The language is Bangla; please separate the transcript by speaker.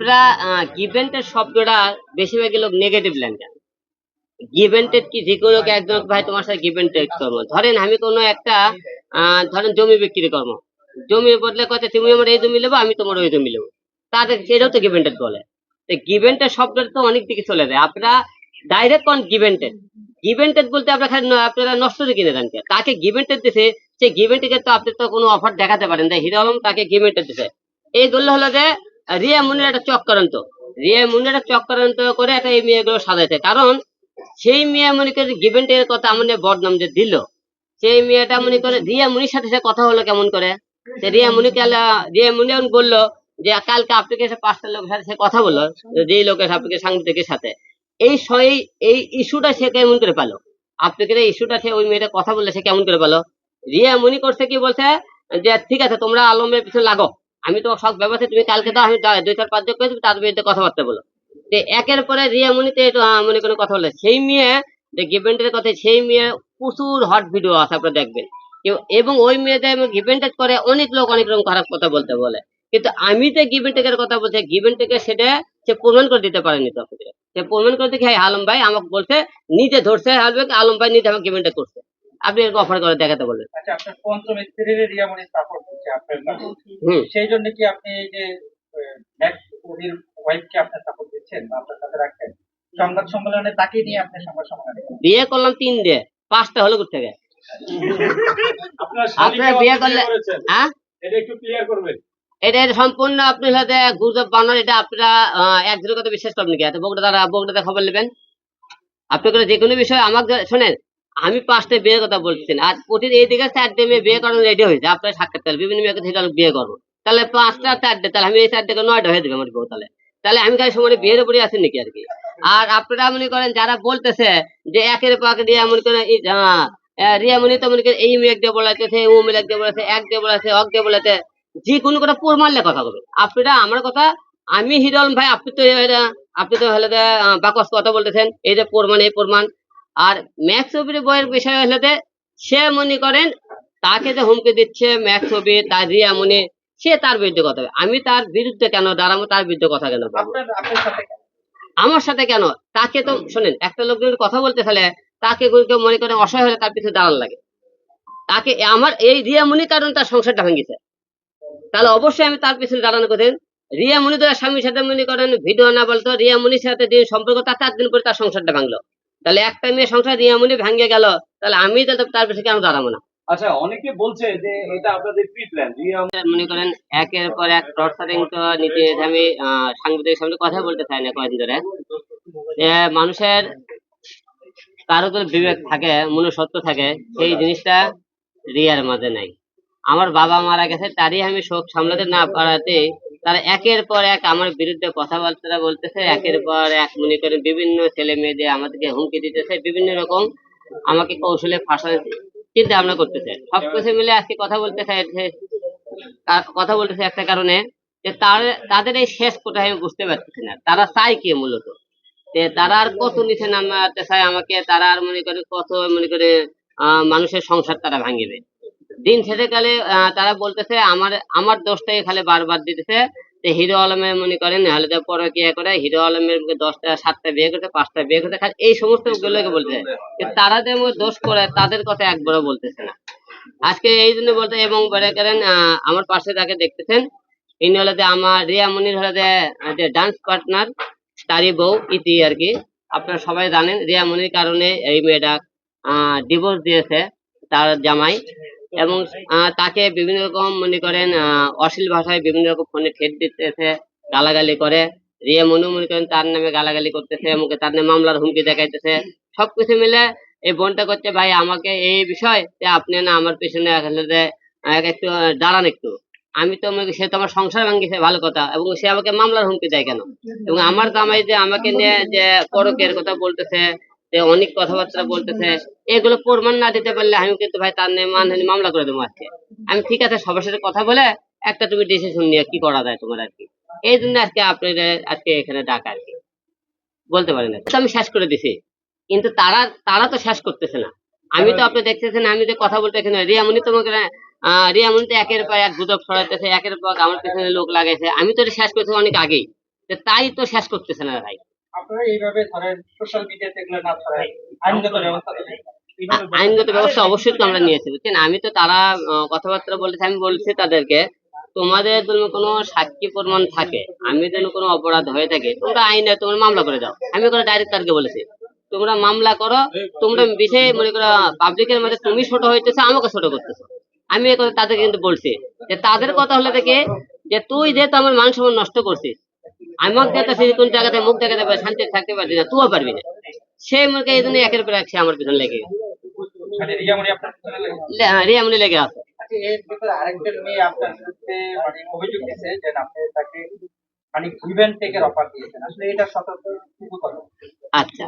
Speaker 1: আপনারা গিভেন্টের শব্দটা লোক নেগেটিভ গিভেন্টেড কি যে কোনো একজন ভাই তোমার সাথে গিভেন্টেড করব ধরেন আমি কোনো একটা ধরেন জমি বিক্রি করব জমির বদলে কথা তুমি আমার এই জমি নেব আমি তোমার ওই জমি নেব তাদের এটাও তো গিভেন্টেড বলে গিভেন্টেড শব্দটা তো অনেক দিকে চলে যায় আপনারা ডাইরেক্ট কোন গিভেন্টেড গিভেন্টেড বলতে আপনারা খালি আপনারা নষ্ট কিনে দেন? তাকে গিভেন্টেড দিছে সেই গিভেন্টের তো আপনি তো কোনো অফার দেখাতে পারেন তাই হিরো তাকে গিভেন্টেড দিছে এইগুলো হলো যে রিয়া মুনের একটা চক্রান্ত। রিয়া মুনের একটা চক্রান্ত করে একটা এই মেয়েগুলো সাজাইছে। কারণ সেই মেয়ে মনে করে গিভেন্টের কথা আমাদের বদনাম যে দিল, সেই মেয়েটা মনে করে রিয়া মুনির সাথে সে কথা হলো কেমন করে? রিয়া মুনিকে রিয়া মুনি বলল যে কালকে আপনাকে সে পাঁচটা লোকের সাথে সে কথা বলল, যে লোকের আপনাকে সাংবাদিকের সাথে। এই স- এই এই ইস্যুটা সে কেমন করে পেল? আপনাকে এই ইস্যুটা সে ওই মেয়েটা কথা বললে সে কেমন করে পেল? রিয়া মুনি করছে কি বলছে যে, ঠিক আছে, তোমরা আলমের পিছনে লাগো। আমি তো সব ব্যবস্থা, তুমি কালকে দাও, আমি দুই চার, পাঁচ করে তার বিরুদ্ধে কথাবার্তা বলো। তো একের পরে রিয়া মুনিতে মনে কোনো কথা বলে সেই মেয়ে গিভেন্টের কথা, সেই মেয়ে প্রচুর হট ভিডিও আছে, আপনারা দেখবেন। এবং ওই মেয়েদের গিভেন্টেজ করে, অনেক লোক অনেক রকম খারাপ কথা বলতে বলে। কিন্তু আমি যে গিভেন্টেকের কথা বলছি গিভেন্টেকে সেটা সে প্রমাণ করে দিতে পারেনি তো সে প্রমাণ করে দেখে হ্যাঁ আলম ভাই আমাকে বলছে, নিজে ধরছে হালবে আলম ভাই নিজে আমাকে গিভেন্টেক করছে। আপনি এরকম অফার করে দেখাতে বলবেন
Speaker 2: আচ্ছা আপনার পঞ্চম স্ত্রীর রিয়ামণি সাপোর্ট আপনার। সেই জন্য কি আপনি এই যে ওদের ওয়াইফকে আপনি সাপোর্ট দিচ্ছেন আপনার সাথে রাখছেন? সংবাদ সম্মেলনে তাকে নিয়ে আপনি সংবাদ সম্মেলনে
Speaker 1: বিয়ে করলাম তিন দিয়ে। পাঁচটা হলো কোথা থেকে
Speaker 3: আপনার
Speaker 1: বিয়ে করলে হ্যাঁ?
Speaker 3: এটা একটু ক্লিয়ার করবেন।
Speaker 1: এটা সম্পূর্ণ আপনার সাথে গুজব বানানো এটা আপনারা আহ, একজনের কথা বিশ্বাস করবেন কি এত বগুড়া দ্বারা বগুড়াতে খবর নেবেন? আপনি যে কোনো বিষয় আমাকে শোনেন। আমি পাঁচটা বিয়ের কথা বলছেন আর প্রতিদিন এই দিকে চারটে মেয়ে বিয়ে করানো রেডি হয়েছে। আপনার সাক্ষাৎকার বিভিন্ন মেয়েকে থেকে বিয়ে করব। তাহলে পাঁচটা চারটে তাহলে আমি এই চারটেকে নয়টা হয়ে দেবে আমার বউ তাহলে। তাহলে আমি কাছে সময় বিয়ের উপরে আছেন নাকি আর কি? আর আপনারা মনে করেন যারা বলতেছে যে একের পাক রিয়া মনে করেন এই আহ, রিয়া মনে তো মনে করেন এই মেয়ে দিয়ে বলাইতেছে ও মেয়ে দিয়ে বলেছে এক দিয়ে বলেছে অক দিয়ে বলেছে যে কোনো কথা পোর মারলে কথা বলবেন আপনারা আমার কথা আমি হিরো আলম ভাই আপনি তো আপনি তো হলে বাকস কথা বলতেছেন এই যে প্রমাণ এই প্রমাণ আর ম্যাক্স ছবির বইয়ের বিষয় হলে যে, সে মনে করেন তাকে যে হুমকি দিচ্ছে ম্যাক্স ছবি তার রিয়া মনে সে তার বিরুদ্ধে কথা বলে। আমি তার বিরুদ্ধে কেন দাঁড়াবো তার বিরুদ্ধে কথা কেন আমার সাথে কেন? তাকে তো শোনেন একটা লোক যদি কথা বলতে ফেলে তাকে কেউ মনে করে অসহায় হলে তার পিছনে দাঁড়ান লাগে। তাকে আমার এই রিয়া মুনি কারণ তার সংসারটা ভেঙেছে তাহলে অবশ্যই আমি তার পিছনে দাঁড়ানো করেন রিয়া মুনি তো স্বামীর সাথে মনে করেন ভিডিও না বলতো রিয়া মুনির সাথে দিন সম্পর্ক তার চার দিন পরে তার সংসারটা ভাঙলো। তাহলে একটা মেয়ে সংসার রিয়া মুনি ভেঙে গেল তাহলে আমি তাহলে তার পিছনে কেন দাঁড়াবো না?
Speaker 3: আচ্ছা অনেকে বলছে যে এটা আপনাদের প্রি প্ল্যান
Speaker 1: মনে করেন একের পর এক টর্চারিং তো নীতি আমি সাংবাদিকের সামনে কথা বলতে চাই না কয়েকদিন ধরে। মানুষের কারও কোনো বিবেক থাকে মনুষ্যত্ব থাকে সেই জিনিসটা রিয়ার মাঝে নাই। আমার বাবা মারা গেছে তারই আমি শোক সামলাতে না পারাতে তারা একের পর এক আমার বিরুদ্ধে কথাবার্তা বলতেছে, একের পর এক মনে করে বিভিন্ন ছেলে মেয়েদের আমাদেরকে হুমকি দিতেছে, বিভিন্ন রকম আমাকে কৌশলে ফাঁসানোর চিন্তা ভাবনা করতেছে। সবকিছু মিলে আজকে কথা বলতে চাইছে কথা বলতেছে একটা কারণে যে তার, তাদের এই শেষ কোথায় বুঝতে পারতেছি না। তারা চাই কি মূলত? তারা আর কত নিচে নামাতে চায় আমাকে, তারা আর মনে করে কত মনে করে মানুষের সংসার তারা ভাঙিবে। দিন শেষে কালে তারা বলতেছে আমার আমার দোষটাই খালি বারবার দিতেছে। যে হিরো আলমের মনে করেন নাহলে তো পরকিয়া করে? হিরো আলমের দশটা সাতটা বিয়ে করতে পাঁচটা বিয়ে করতে খালি এই সমস্ত গুলোকে বলতেছে তারা যে দোষ করে তাদের কথা একবারও বলতেছে না। আজকে এই জন্য বলতে এবং বলে করেন আমার পাশে তাকে দেখতেছেন ইনি হলো যে আমার রিয়া মনির হলো যে যে ডান্স পার্টনার তারই বউ ইতি আর কি। আপনারা সবাই জানেন রিয়া মনির কারণে এই মেয়েটা ডিভোর্স দিয়েছে তার জামাই। এবং তাকে বিভিন্ন রকম মনে করেন অশ্লীল ভাষায় বিভিন্ন রকম ফোনে ঠেট দিতেছে, গালাগালি করে। রিয়া মনু মনে করেন তার নামে গালাগালি করতেছে, মুখে তার নামে মামলার হুমকি দেখাইতেছে। সবকিছু মিলে এই বোনটা করছে, ভাই, আমাকে এই বিষয় আপনি না আমার পিছনে একটু দাঁড়ান একটু। আমি তো সে তো আমার সংসার ভাঙ্গিছে, ভালো কথা। এবং সে আমাকে মামলার হুমকি দেয় কেন? এবং আমার জামাই যে আমাকে নিয়ে যে পরকের কথা বলতেছে অনেক কথাবার্তা বলতেছে, এগুলো প্রমাণ না দিতে পারলে আমি কিন্তু ভাই তার নিয়ে মানহানি মামলা করে দেবো আজকে। আমি ঠিক আছে, সবার সাথে কথা বলে একটা তুমি ডিসিশন নিয়ে কি করা যায় তোমার আর কি এই জন্য আজকে আপনাদের আজকে এখানে ডাকা আর কি বলতে পারি না। আমি শেষ করে দিছি। কিন্তু তারা তারা তো শেষ করতেছে না। আমি তো আপনি দেখতেছেন, আমি যে কথা বলতে এখানে রিয়ামণি তোমাকে আহ রিয়ামণি তো একের পর এক গুজব ছড়াইতেছে, একের পর আমার পেছনে লোক লাগাইছে। আমি তো শেষ করেছি অনেক আগেই। তাই তো শেষ করতেছে না ভাই।
Speaker 2: আপনারা এইভাবে ধরেন সোশ্যাল মিডিয়াতে এগুলো না ধরেন আইনগত ব্যবস্থা
Speaker 1: আইনগত ব্যবস্থা অবশ্যই তো আমরা নিয়েছি বুঝছেন? আমি তো তারা কথাবার্তা বলেছে আমি বলছি তাদেরকে তোমাদের যদি কোনো সাক্ষী প্রমাণ থাকে আমি যদি কোনো অপরাধ হয়ে থাকে তোমরা আইনে তোমরা মামলা করে দাও। আমি ওখানে ডাইরেক্ট তাদেরকে বলেছি তোমরা মামলা করো তোমরা বিষয়ে মনে করো পাবলিকের মধ্যে তুমি ছোট হইতেছো আমাকে ছোট করতেছো। আমি তাদেরকে কিন্তু বলছি যে তাদের কথা হলে দেখে যে তুই যেহেতু আমার মান সম্মান নষ্ট করছিস আমাকে কোন জায়গাতে মুখ দেখাতে পারে শান্তি থাকতে পারবি না তুইও পারবি না। সে এই জন্য একের পর এক সে আমার পিছনে লেগে গেছে। হ্যাঁ, রিয়ামনি লেগে আছে।
Speaker 2: আচ্ছা এর ভিতরে আরেকটা মেয়ে আপনার বিরুদ্ধে মানে অভিযোগ দিয়েছে যে আপনি তাকে মানে গিভেন টেকের অফার দিয়েছেন আসলে এটা সতর্ক
Speaker 1: আচ্ছা।